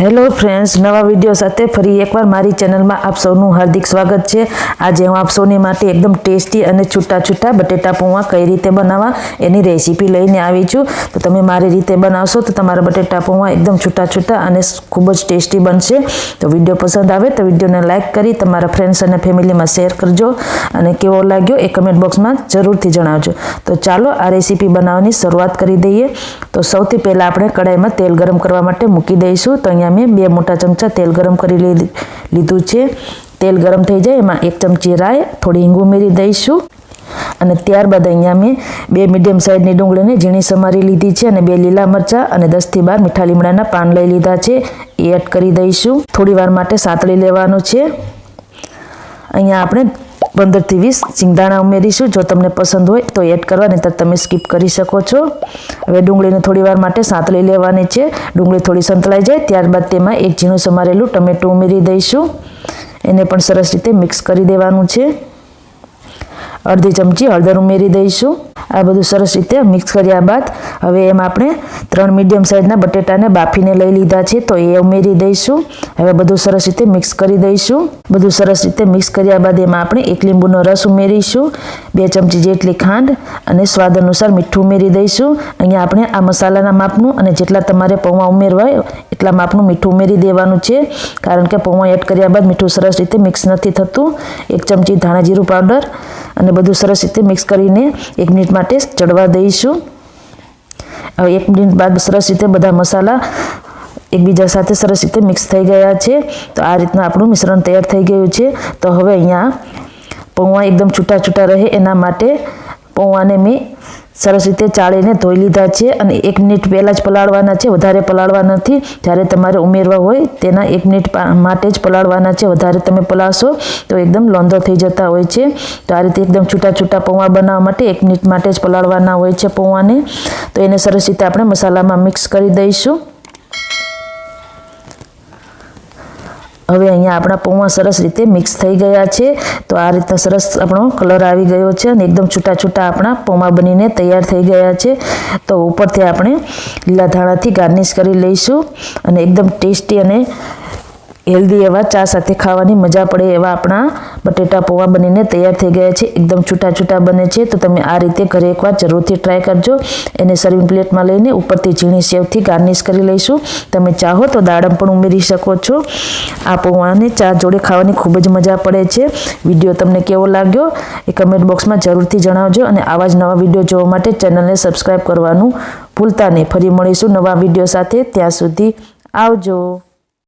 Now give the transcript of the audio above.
Hello friends નવા video સાથે ફરી એકવાર મારી ચેનલમાં આપ સૌનું હાર્દિક સ્વાગત છે. આજે હું આપ સૌની માટે એકદમ ટેસ્ટી અને છૂટા છૂટા બટેટા પૌવા કઈ રીતે બનાવવા એની રેસીપી લઈને આવી છું. તો તમે મારી રીતે બનાવશો તો તમારા બટેટા પૌવા એકદમ છૂટા છૂટા અને ખૂબ જ ટેસ્ટી બનશે. તો વીડિયો પસંદ આવે તો વિડીયોને લાઇક કરી તમારા ફ્રેન્ડ્સ અને ફેમિલીમાં શેર કરજો અને કેવો લાગ્યો એ કમેન્ટ બોક્સમાં જરૂરથી જણાવજો. તો ચાલો આ રેસીપી બનાવવાની શરૂઆત કરી દઈએ. તો સૌથી પહેલાં આપણે કડાઈમાં તેલ ગરમ કરવા માટે મૂકી દઈશું. તો અહીંયા મેં બે મોટા ચમચા તેલ ગરમ કરી લીધી- છે. તેલ ગરમ થઈ જાય, એમાં એક ચમચી રાય થોડી હિંગ ઉમેરી દઈશું. અને ત્યારબાદ અહીંયા મેં બે મીડિયમ સાઇઝની ડુંગળીને ઝીણી સમારી લીધી છે અને બે લીલા મરચાં અને દસથી બાર મીઠા લીમડાના પાન લઈ લીધા છે. એ એડ કરી દઈશું. થોડી વાર માટે સાતળી લેવાનું છે. અહીંયા આપણે પંદરથી વીસ સિંગદાણા ઉમેરીશું. જો તમને પસંદ હોય તો એડ કરવા નહીં તમે સ્કીપ કરી શકો છો. હવે ડુંગળીને થોડી વાર માટે સાંતળી લેવાની છે. ડુંગળી થોડી સંતળાઈ જાય, ત્યારબાદ તેમાં એક ઝીણું સમારેલું ટમેટું ઉમેરી દઈશું. એને પણ સરસ રીતે મિક્સ કરી દેવાનું છે. અડધી ચમચી હળદર ઉમેરી દઈશું. આ બધું સરસ રીતે મિક્સ કર્યા બાદ હવે એમાં આપણે ત્રણ મીડિયમ સાઇઝના બટેટાને બાફીને લઈ લીધા છે, તો એ ઉમેરી દઈશું. હવે બધું સરસ રીતે મિક્સ કરી દઈશું. બધું સરસ રીતે મિક્સ કર્યા બાદ એમાં આપણે એક લીંબુનો રસ ઉમેરીશું, બે ચમચી જેટલી ખાંડ અને સ્વાદ અનુસાર મીઠું ઉમેરી દઈશું. અહીંયા આપણે આ મસાલાના માપનું અને જેટલા તમારે પૌવા ઉમેરવા એટલા માપનું મીઠું ઉમેરી દેવાનું છે, કારણ કે પૌવા એડ કર્યા બાદ મીઠું સરસ રીતે મિક્સ નથી થતું. એક ચમચી ધાણા જીરું પાવડર અને બધું સરસ રીતે મિક્સ કરીને એક મિનિટ માટે ચડવા દઈશું. હવે એક મિનિટ બાદ સરસ રીતે બધા મસાલા એકબીજા સાથે સરસ રીતે મિક્સ થઈ ગયા છે. તો આ રીતના આપણું મિશ્રણ તૈયાર થઈ ગયું છે. તો હવે અહીંયા પૌવા એકદમ છૂટા છૂટા રહે એના માટે પૌવાને મેં સરસ રીતે ચાળીને ધોઈ લીધા છે અને એક મિનિટ પહેલાં જ પલાળવાના છે, વધારે પલાળવા નથી. જ્યારે તમારે ઉમેરવા હોય તેના એક મિનિટ માટે જ પલાળવાના છે, વધારે તમે પલાળશો તો એકદમ લોંધો થઈ જતા હોય છે. તો આ રીતે એકદમ છૂટા છૂટા પૌવા બનાવવા માટે એક મિનિટ માટે જ પલાળવાના હોય છે પૌવાને. તો એને સરસ રીતે આપણે મસાલામાં મિક્સ કરી દઈશું. હવે અહીંયા આપણા પૌવા સરસ રીતે મિક્સ થઈ ગયા છે. તો આ રીતના સરસ આપણો કલર આવી ગયો છે અને એકદમ છૂટા છૂટા આપણા પૌવા બનીને તૈયાર થઈ ગયા છે. તો ઉપરથી આપણે લીલા ધાણાથી ગાર્નિશ કરી લઈશું અને એકદમ ટેસ્ટી અને હેલ્ધી એવા ચા સાથે ખાવાની મજા પડે એવા આપણા બટેટા પૌવા બનીને તૈયાર થઈ ગયા છે. એકદમ છૂટા છૂટા બને છે. તો તમે આ રીતે ઘરે એકવાર જરૂરથી ટ્રાય કરજો. એને સર્વિંગ પ્લેટમાં લઈને ઉપરથી ઝીણી સેવથી ગાર્નિશ કરી લઈશું. તમે ચાહો તો દાડમ પણ ઉમેરી શકો છો. આ પૌવાને ચા જોડે ખાવાની ખૂબ જ મજા પડે છે. વીડિયો તમને કેવો લાગ્યો એ કમેન્ટ બોક્સમાં જરૂરથી જણાવજો અને આવા જ નવા વીડિયો જોવા માટે ચેનલને સબસ્ક્રાઈબ કરવાનું ભૂલતા નહીં. ફરી મળીશું નવા વીડિયો સાથે. ત્યાં સુધી આવજો.